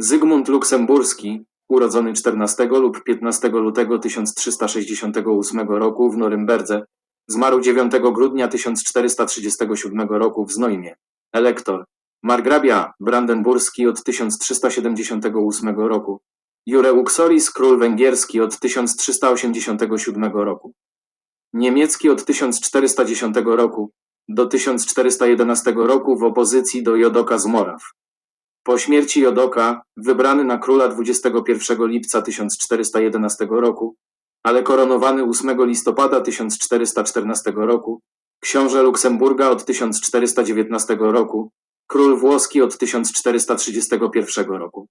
Zygmunt Luksemburski, urodzony 14 lub 15 lutego 1368 roku w Norymberdze, zmarł 9 grudnia 1437 roku w Znojmie. Elektor. Margrabia Brandenburski od 1378 roku. Jure Uxoris, król węgierski od 1387 roku. Niemiecki od 1410 roku do 1411 roku w opozycji do Jodoka z Moraw. Po śmierci Jodoka, wybrany na króla 21 lipca 1411 roku, ale koronowany 8 listopada 1414 roku, książę Luksemburga od 1419 roku, król włoski od 1431 roku,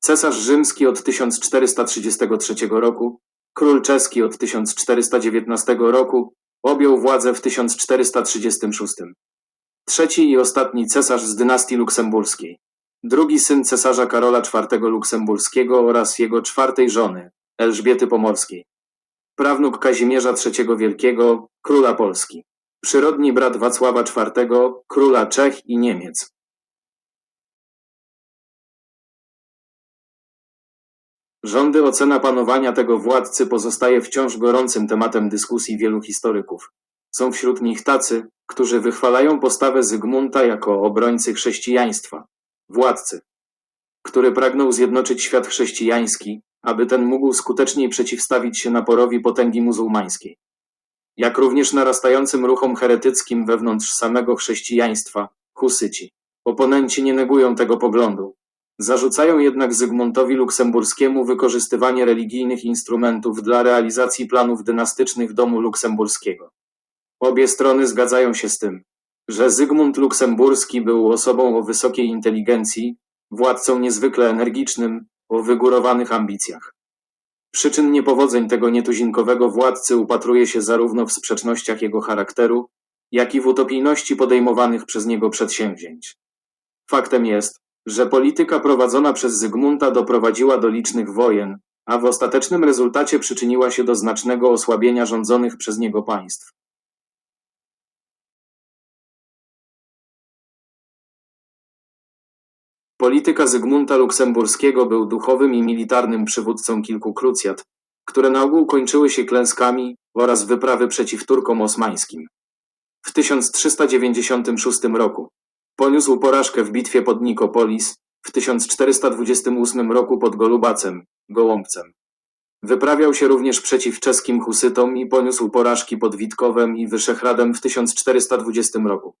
cesarz rzymski od 1433 roku, król czeski od 1419 roku, objął władzę w 1436. Trzeci i ostatni cesarz z dynastii luksemburskiej. Drugi syn cesarza Karola IV Luksemburskiego oraz jego czwartej żony, Elżbiety Pomorskiej. Prawnuk Kazimierza III Wielkiego, króla Polski. Przyrodni brat Wacława IV, króla Czech i Niemiec. Rządy ocena panowania tego władcy pozostaje wciąż gorącym tematem dyskusji wielu historyków. Są wśród nich tacy, którzy wychwalają postawę Zygmunta jako obrońcy chrześcijaństwa, władcy, który pragnął zjednoczyć świat chrześcijański, aby ten mógł skuteczniej przeciwstawić się naporowi potęgi muzułmańskiej. Jak również narastającym ruchom heretyckim wewnątrz samego chrześcijaństwa, husyci. Oponenci nie negują tego poglądu. Zarzucają jednak Zygmuntowi Luksemburskiemu wykorzystywanie religijnych instrumentów dla realizacji planów dynastycznych domu luksemburskiego. Obie strony zgadzają się z tym, że Zygmunt Luksemburski był osobą o wysokiej inteligencji, władcą niezwykle energicznym, o wygórowanych ambicjach. Przyczyn niepowodzeń tego nietuzinkowego władcy upatruje się zarówno w sprzecznościach jego charakteru, jak i w utopijności podejmowanych przez niego przedsięwzięć. Faktem jest, że polityka prowadzona przez Zygmunta doprowadziła do licznych wojen, a w ostatecznym rezultacie przyczyniła się do znacznego osłabienia rządzonych przez niego państw. Polityka Zygmunta Luksemburskiego był duchowym i militarnym przywódcą kilku krucjat, które na ogół kończyły się klęskami oraz wyprawy przeciw Turkom osmańskim. W 1396 roku poniósł porażkę w bitwie pod Nikopolis, w 1428 roku pod Golubacem, Gołąbcem. Wyprawiał się również przeciw czeskim husytom i poniósł porażki pod Witkowem i Wyszehradem w 1420 roku.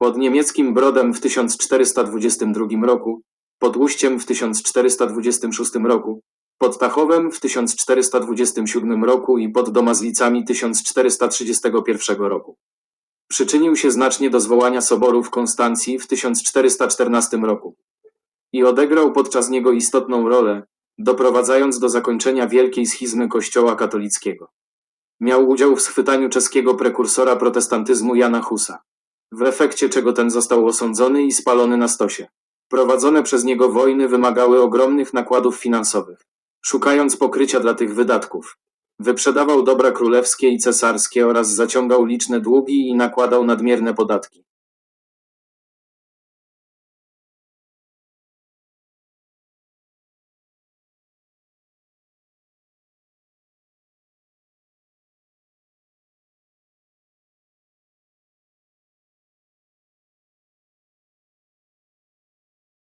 Pod niemieckim Brodem w 1422 roku, pod Uściem w 1426 roku, pod Tachowem w 1427 roku i pod Domazlicami 1431 roku. Przyczynił się znacznie do zwołania soboru w Konstancji w 1414 roku i odegrał podczas niego istotną rolę, doprowadzając do zakończenia wielkiej schizmy Kościoła katolickiego. Miał udział w schwytaniu czeskiego prekursora protestantyzmu Jana Husa w efekcie czego ten został osądzony i spalony na stosie. Prowadzone przez niego wojny wymagały ogromnych nakładów finansowych. Szukając pokrycia dla tych wydatków, wyprzedawał dobra królewskie i cesarskie oraz zaciągał liczne długi i nakładał nadmierne podatki.